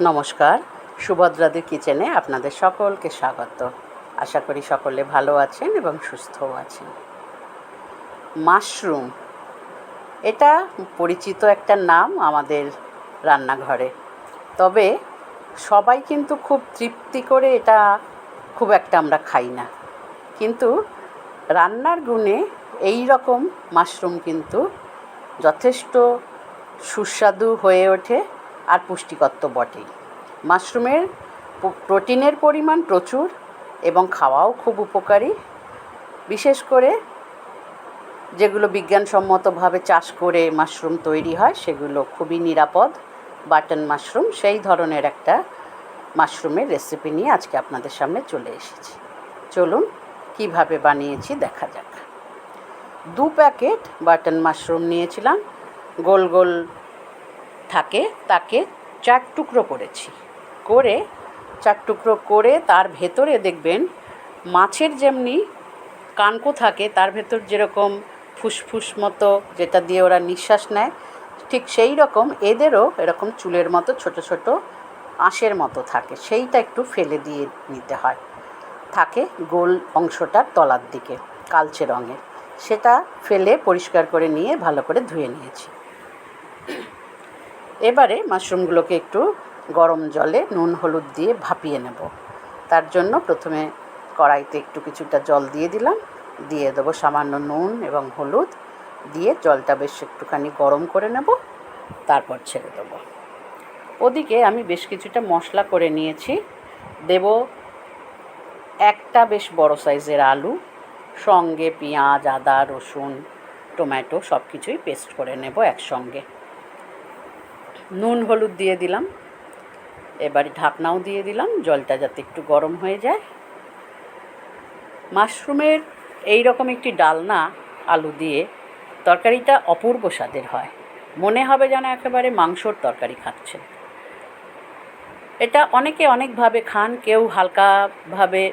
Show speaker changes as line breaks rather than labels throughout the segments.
নমস্কার। সুভদ্রাদি কিচেনে আপনাদের সকলকে স্বাগত। আশা করি সকলে ভালো আছেন এবং সুস্থও আছেন। মাশরুম, এটা পরিচিত একটা নাম আমাদের রান্নাঘরে। তবে সবাই কিন্তু খুব তৃপ্তি করে এটা খুব একটা আমরা খাই না। কিন্তু রান্নার গুণে এই রকম মাশরুম কিন্তু যথেষ্ট সুস্বাদু হয়ে ওঠে। আর পুষ্টিকর তো বটেই। মাশরুমের প্রোটিনের পরিমাণ প্রচুর এবং খাওয়াও খুব উপকারী। বিশেষ করে যেগুলো বিজ্ঞানসম্মতভাবে চাষ করে মাশরুম তৈরি হয়, সেগুলো খুবই নিরাপদ। বাটন মাশরুম, সেই ধরনের একটা মাশরুমের রেসিপি নিয়ে আজকে আপনাদের সামনে চলে এসেছি। চলুন কীভাবে বানিয়েছি দেখা যাক। দু প্যাকেট বাটন মাশরুম নিয়েছিলাম। গোল গোল থাকে, তাকে চার টুকরো করেছি। করে, চার টুকরো করে তার ভেতরে দেখবেন মাছের যেমনি কানকো থাকে, তার ভেতর যেরকম ফুসফুস মতো যেটা দিয়ে ওরা নিঃশ্বাস নেয়, ঠিক সেই রকম এদেরও এরকম চুলের মতো ছোট ছোট আঁশের মতো থাকে। সেইটা একটু ফেলে দিয়ে নিতে হয়। থাকে গোল অংশটার তলার দিকে, কালচে রঙের। সেটা ফেলে পরিষ্কার করে নিয়ে ভালো করে ধুয়ে নিয়েছি। এবারে মাশরুমগুলোকে একটু গরম জলে নুন, হলুদ দিয়ে ভাপিয়ে নেব। তার জন্য প্রথমে কড়াইতে একটু কিছুটা জল দিয়ে দিলাম। দিয়ে দেবো সামান্য নুন এবং হলুদ। দিয়ে জলটা বেশ একটুখানি গরম করে নেব। তারপর ছেড়ে দেবো। ওদিকে আমি বেশ কিছুটা মশলা করে নিয়েছি। দেব একটা বেশ বড় সাইজের আলু, সঙ্গে পেঁয়াজ, আদা, রসুন, টমেটো সব কিছুই পেস্ট করে নেব একসঙ্গে। নুন, হলুদ দিয়ে দিলাম। এবারে ঢাকনাও দিয়ে দিলাম, জলটা যাতে একটু গরম হয়ে যায়। মাশরুমের এই রকম একটি ডালনা, আলু দিয়ে তরকারিটা অপূর্ব স্বাদের হয়। মনে হবে যেন একেবারে মাংসর তরকারি খাচ্ছেন। এটা অনেকে অনেকভাবে খান, কেউ হালকাভাবে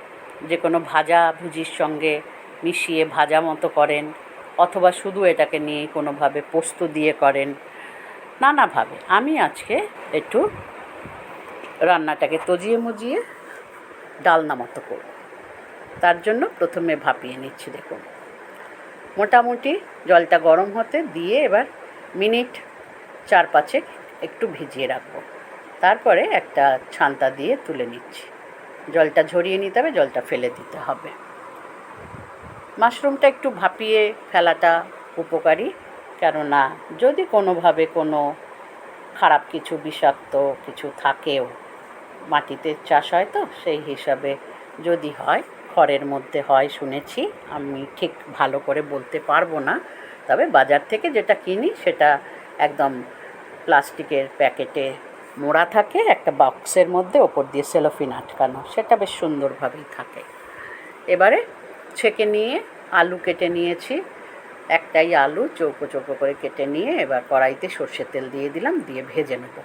যে কোনো ভাজা ভুজির সঙ্গে মিশিয়ে ভাজা মতো করেন, অথবা শুধু এটাকে নিয়ে কোনোভাবে পোস্ত দিয়ে করেন। নানাভাবে আমি আজকে একটু রান্নাটাকে তজিয়ে মজিয়ে ডালনা মতো করব। তার জন্য প্রথমে ভাপিয়ে নিচ্ছি, দেখুন। মোটামুটি জলটা গরম হতে দিয়ে এবার মিনিট চার পাঁচেক একটু ভিজিয়ে রাখব। তারপরে একটা ছান্তা দিয়ে তুলে নিচ্ছি। জলটা ঝরিয়ে নিতে হবে, জলটা ফেলে দিতে হবে। মাশরুমটা একটু ভাপিয়ে ফেলাটা উপকারী। কেননা যদি কোনোভাবে কোনো খারাপ কিছু বিষাক্ত কিছু থাকেও, মাটিতে চাষ হয় তো, সেই হিসাবে যদি হয়, খড়ের মধ্যে হয় শুনেছি, আমি ঠিক ভালো করে বলতে পারব না, তবে বাজার থেকে যেটা কিনি সেটা একদম প্লাস্টিকের প্যাকেটে মোড়া থাকে, একটা বক্সের মধ্যে ওপর দিয়ে সেলোফিন আটকানো, সেটা বেশ সুন্দরভাবেই থাকে। এবারে ছেঁকে নিয়ে, আলু কেটে নিয়েছি একটাই আলু চৌকো চৌকো করে কেটে নিয়ে এবার কড়াইতে সর্ষের তেল দিয়ে দিলাম, দিয়ে ভেজে নেব।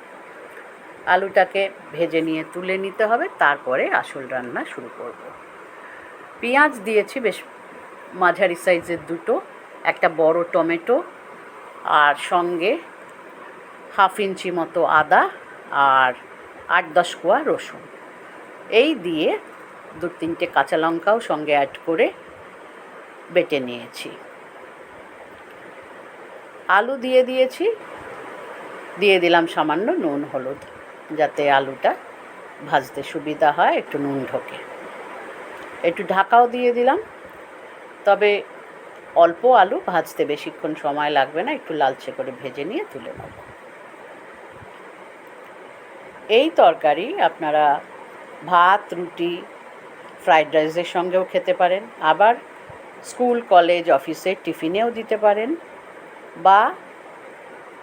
আলুটাকে ভেজে নিয়ে তুলে নিতে হবে, তারপরে আসল রান্না শুরু করব। পেঁয়াজ দিয়েছি বেশ মাঝারি সাইজের দুটো, একটা বড় টমেটো আর সঙ্গে হাফ ইঞ্চি মতো আদা আর আট দশ কোয়া রসুন। এই দিয়ে দু তিনটে কাঁচা লঙ্কাও সঙ্গে অ্যাড করে বেটে নিয়েছি। আলু দিয়ে দিয়েছি। দিয়ে দিলাম সামান্য নুন, হলুদ, যাতে আলুটা ভাজতে সুবিধা হয়, একটু নুন ঢোকে। একটু ঢাকাও দিয়ে দিলাম। তবে অল্প আলু ভাজতে বেশিক্ষণ সময় লাগবে না, একটু লালচে করে ভেজে নিয়ে তুলে নেব। এই তরকারি আপনারা ভাত, রুটি, ফ্রাইড রাইসের সঙ্গেও খেতে পারেন। আবার স্কুল, কলেজ অফিসে টিফিনেও দিতে পারেন। বা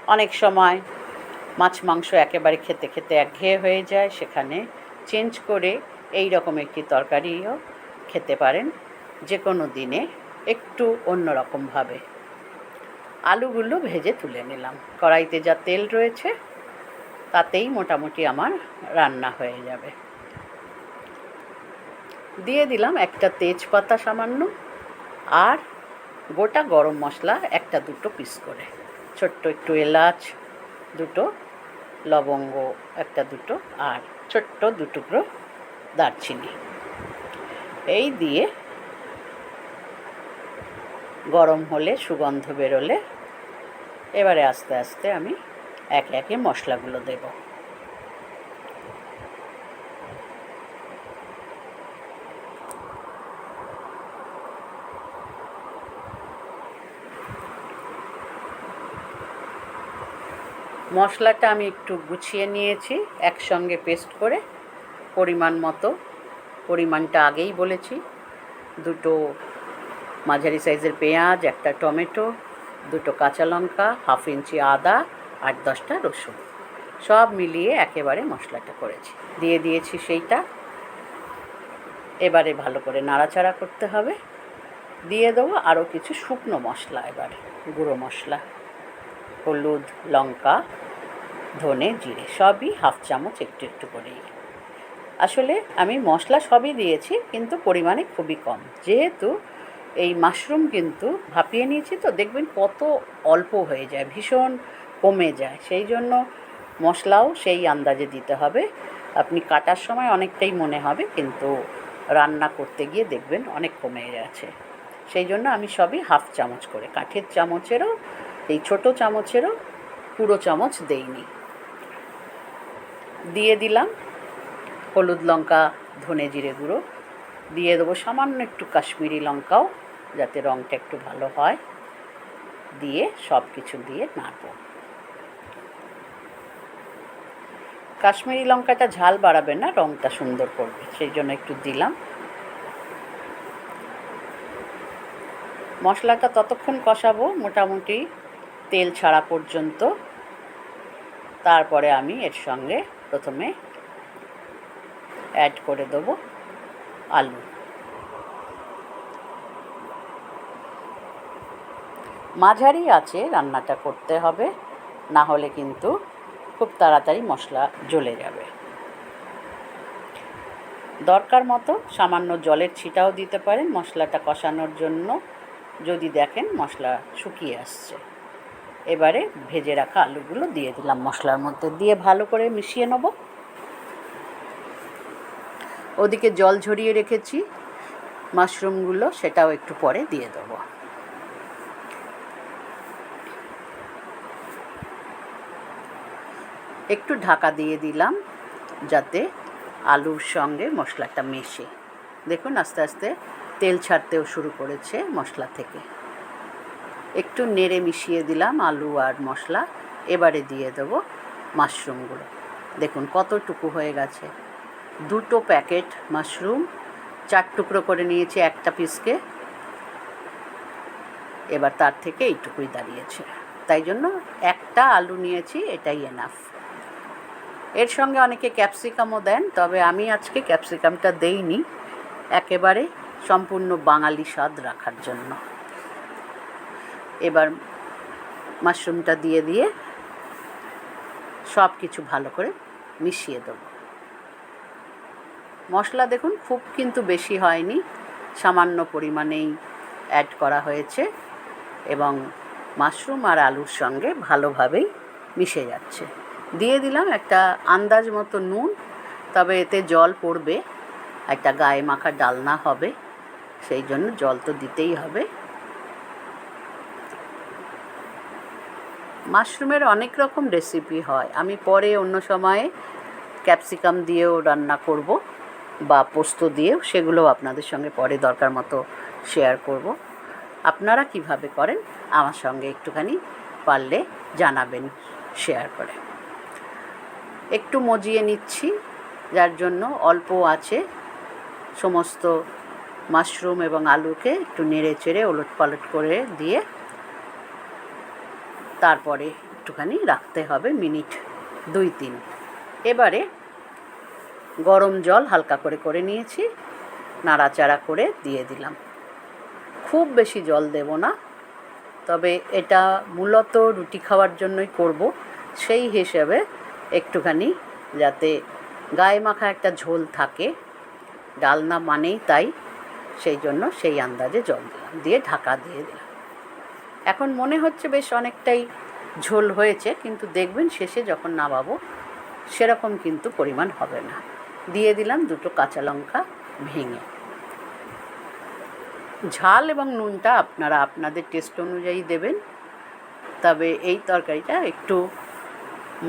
অনেক সময় মাছ, মাংস একেবারে খেতে খেতে একঘেয়ে হয়ে যায়, সেখানে চেঞ্জ করে এই রকম একটি তরকারিও খেতে পারেন যে কোনো দিনে একটু অন্যরকমভাবে। আলুগুলো ভেজে তুলে নিলাম। কড়াইতে যা তেল রয়েছে, তাতেই মোটামুটি আমার রান্না হয়ে যাবে। দিয়ে দিলাম একটা তেজপাতা সামান্য আর গোটা গরম মশলা একটা দুটো পিস করে। ছোট্ট একটু এলাচ, দুটো লবঙ্গ, একটা দুটো, আর ছোট্ট দু টুকরো দারচিনি। এই দিয়ে গরম হলে সুগন্ধ বেরোলে, এবারে আস্তে আস্তে আমি একে একে মশলাগুলো দেব। মশলাটা আমি একটু গুছিয়ে নিয়েছি, একসঙ্গে পেস্ট করে। পরিমাণ মতো, পরিমাণটা আগেই বলেছি। দুটো মাঝারি সাইজের পেঁয়াজ, একটা টমেটো, দুটো কাঁচা লঙ্কা, হাফ ইঞ্চি আদা আট দশটা রসুন। সব মিলিয়ে একেবারে মশলাটা করেছি। দিয়ে দিয়েছি সেইটা। এবারে ভালো করে নাড়াচাড়া করতে হবে। দিয়ে দেবো আরও কিছু শুকনো মশলা এবারে। গুঁড়ো মশলা, হলুদ, লঙ্কা ধনে, জিরে, সবই হাফ চামচ একটু একটু করেই। আসলে আমি মশলা সবই দিয়েছি, কিন্তু পরিমাণে খুবই কম। যেহেতু এই মাশরুম কিন্তু ভাপিয়ে নিয়েছি তো দেখবেন কত অল্প হয়ে যায়, ভীষণ কমে যায়। সেই জন্য মশলাও সেই আন্দাজে দিতে হবে। আপনি কাটার সময় অনেকটাই মনে হবে, কিন্তু রান্না করতে গিয়ে দেখবেন অনেক কমে গেছে। সেই জন্য আমি সবই হাফ চামচ করে, কাঠের চামচেরও, এই ছোট চামচেরও পুরো চামচ দেইনি। দিয়ে দিলাম। হলুদ লঙ্কা, ধনে জিরে গুঁড়ো দিয়ে দেবো সামান্য একটু কাশ্মীরি লঙ্কাও যাতে রঙটা একটু ভালো হয়। দিয়ে সব কিছু দিয়ে নাড়ব। কাশ্মীরি লঙ্কাটা ঝাল বাড়াবে না রঙটা সুন্দর করবে, সেই জন্য একটু দিলাম। মশলাটা ততক্ষণ কষাবো, মোটামুটি তেল ছাড়া পর্যন্ত। তারপরে আমি এর সঙ্গে প্রথমে অ্যাড করে দেবো আলু। মাঝারি আছে রান্নাটা করতে হবে, না হলে কিন্তু খুব তাড়াতাড়ি মশলা জ্বলে যাবে। দরকার মতো সামান্য জলের ছিটাও দিতে পারেন মশলাটা কষানোর জন্য, যদি দেখেন মশলা শুকিয়ে আসছে। এবারে ভেজে রাখা আলুগুলো দিয়ে দিলাম। মশলার মধ্যে দিয়ে ভালো করে মিশিয়ে নেব। ওদিকে জল ঝরিয়ে রেখেছি। মাশরুমগুলো সেটাও একটু পরে দিয়ে দেবো। একটু ঢাকা দিয়ে দিলাম যাতে আলুর সঙ্গে মশলাটা মেশে। দেখুন আস্তে আস্তে তেল ছাড়তেও শুরু করেছে মশলা থেকে। একটু নেড়ে মিশিয়ে দিলাম আলু আর মশলা। এবারে দিয়ে দেবো মাশরুমগুলো দেখুন কতটুকু হয়ে গেছে। দুটো প্যাকেট মাশরুম, চার টুকরো করে নিয়েছি একটা পিসকে। এবার তার থেকে এইটুকুই দাঁড়িয়েছে। তাই জন্য একটা আলু নিয়েছি, এটাই এনাফ এর সঙ্গে অনেকে ক্যাপসিকামও দেন, তবে আমি আজকে ক্যাপসিকামটা দেইনি। একেবারে সম্পূর্ণ বাঙালি স্বাদ রাখার জন্য। এবার মাশরুমটা দিয়ে দিয়ে সব কিছু ভালো করে মিশিয়ে দেবো। মশলা দেখুন খুব কিন্তু বেশি হয়নি, সামান্য পরিমাণেই অ্যাড করা হয়েছে এবং মাশরুম আর আলুর সঙ্গে ভালোভাবেই মিশে যাচ্ছে। দিয়ে দিলাম একটা আন্দাজ মতো নুন, তবে এতে জল পড়বে, একটা গায়ে মাখা ডালনা হবে, সেই জন্য জল তো দিতেই হবে। মাশরুমের অনেক রকম রেসিপি হয়। আমি পরে অন্য সময়ে ক্যাপসিকাম দিয়েও রান্না করব বা পোস্ত দিয়েও সেগুলোও আপনাদের সঙ্গে পরে দরকার মতো শেয়ার করব। আপনারা কীভাবে করেন আমার সঙ্গে একটুখানি পারলে জানাবেন শেয়ার করে। একটু মজিয়ে নিচ্ছি, যার জন্য অল্প আছে সমস্ত মাশরুম এবং আলুকে একটু নেড়ে চেড়ে ওলট পালট করে দিয়ে তারপরে একটুখানি রাখতে হবে মিনিট দুই তিন। এবারে গরম জল হালকা করে করে নিয়েছি, নাড়াচাড়া করে দিয়ে দিলাম। খুব বেশি জল দেব না, তবে এটা মূলত রুটি খাওয়ার জন্যই করব। সেই হিসেবে একটুখানি যাতে গায়ে মাখা একটা ঝোল থাকে, ডালনা মানেই তাই, সেই জন্য সেই আন্দাজে জল দিলাম, দিয়ে ঢাকা দিয়ে দিলাম। এখন মনে হচ্ছে বেশ অনেকটাই ঝোল হয়েছে, কিন্তু দেখবেন শেষে যখন নামাবো, সেরকম কিন্তু পরিমাণ হবে না। দিয়ে দিলাম দুটো কাঁচা লঙ্কা ভেঙে। ঝাল এবং নুনটা আপনারা আপনাদের টেস্ট অনুযায়ী দেবেন, তবে এই তরকারিটা একটু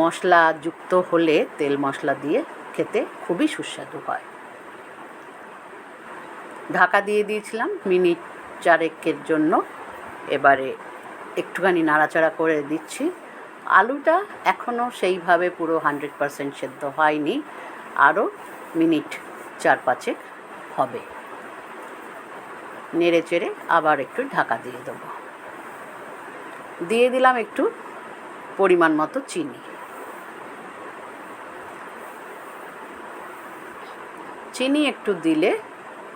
মশলাযুক্ত হলে তেল মশলা দিয়ে খেতে খুবই সুস্বাদু হয়। ঢাকা দিয়ে দিয়েছিলাম মিনিট চারেকের জন্য। এবারে একটুখানি নাড়াচাড়া করে দিচ্ছি। আলুটা এখনও সেইভাবে পুরো হান্ড্রেড পারসেন্ট সেদ্ধ হয়নি। আরও মিনিট চার পাঁচেক হবে। নেড়ে চেড়ে আবার একটু ঢাকা দিয়ে দেবো। দিয়ে দিলাম একটু পরিমাণ মতো চিনি। চিনি একটু দিলে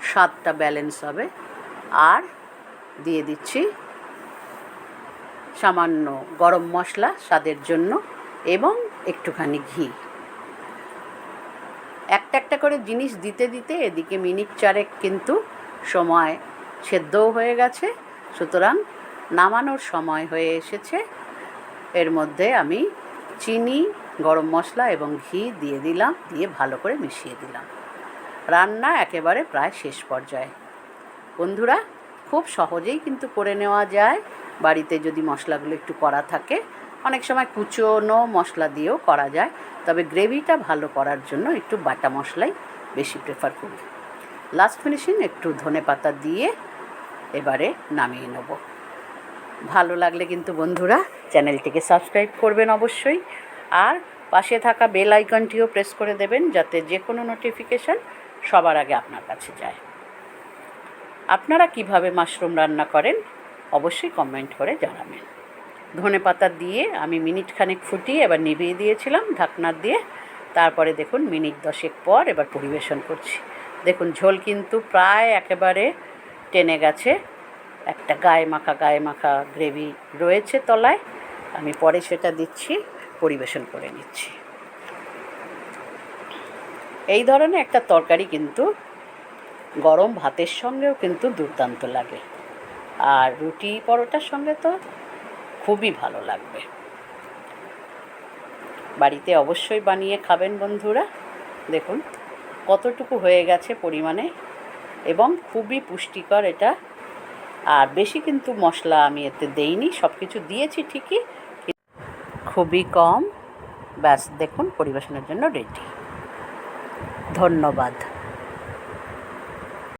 স্বাদটা ব্যালেন্স হবে। আর দিয়ে দিচ্ছি সামান্য গরম মশলা স্বাদের জন্য এবং একটুখানি ঘি। একটা একটা করে জিনিস দিতে দিতে এদিকে মিনিট চারেক কিন্তু সময় সেদ্ধও হয়ে গেছে। সুতরাং নামানোর সময় হয়ে এসেছে। এর মধ্যে আমি চিনি, গরম মশলা এবং ঘি দিয়ে দিলাম, দিয়ে ভালো করে মিশিয়ে দিলাম। রান্না একেবারে প্রায় শেষ পর্যায়ে। বন্ধুরা খুব সহজেই কিন্তু করে নেওয়া যায়। বাড়িতে যদি মশলাগুলো একটু করা থাকে, অনেক সময় কুচোনো মশলা দিয়েও করা যায়। তবে গ্রেভিটা ভালো করার জন্য একটু বাটা মশলাই বেশি প্রেফার করি। লাস্ট ফিনিশিং একটু ধনে পাতা দিয়ে এবারে নামিয়ে নেব। ভালো লাগলে কিন্তু বন্ধুরা চ্যানেলটিকে সাবস্ক্রাইব করবেন অবশ্যই। আর পাশে থাকা বেল আইকনটিও প্রেস করে দেবেন যাতে যে কোনো নোটিফিকেশান সবার আগে আপনার কাছে যায়। আপনারা কীভাবে মাশরুম রান্না করেন, অবশ্যই কমেন্ট করে জানাবেন। ধনে পাতা দিয়ে আমি মিনিট খানেক ফুটিয়ে এবার নিভিয়ে দিয়েছিলাম ঢাকনা দিয়ে। তারপরে দেখুন মিনিট দশেক পর এবার পরিবেশন করছি। দেখুন ঝোল কিন্তু প্রায় একেবারে টেনে গেছে। একটা গায়ে মাখা গায়ে মাখা গ্রেভি রয়েছে তলায়। আমি পরে সেটা দিচ্ছি, পরিবেশন করে নিচ্ছি। এই ধরনের একটা তরকারি কিন্তু গরম ভাতের সঙ্গেও কিন্তু দুর্দান্ত লাগে। আর রুটি পরোটার সঙ্গে তো খুবই ভালো লাগবে। বাড়িতে অবশ্যই বানিয়ে খাবেন বন্ধুরা। দেখুন, কতটুকু হয়ে গেছে পরিমাণে এবং খুবই পুষ্টিকর এটা। আর বেশি কিন্তু মশলা আমি এতে দেইনি সব কিছু দিয়েছি ঠিকই। খুবই কম। ব্যাস, দেখুন, পরিবেশনের জন্য রেডি ধন্যবাদ।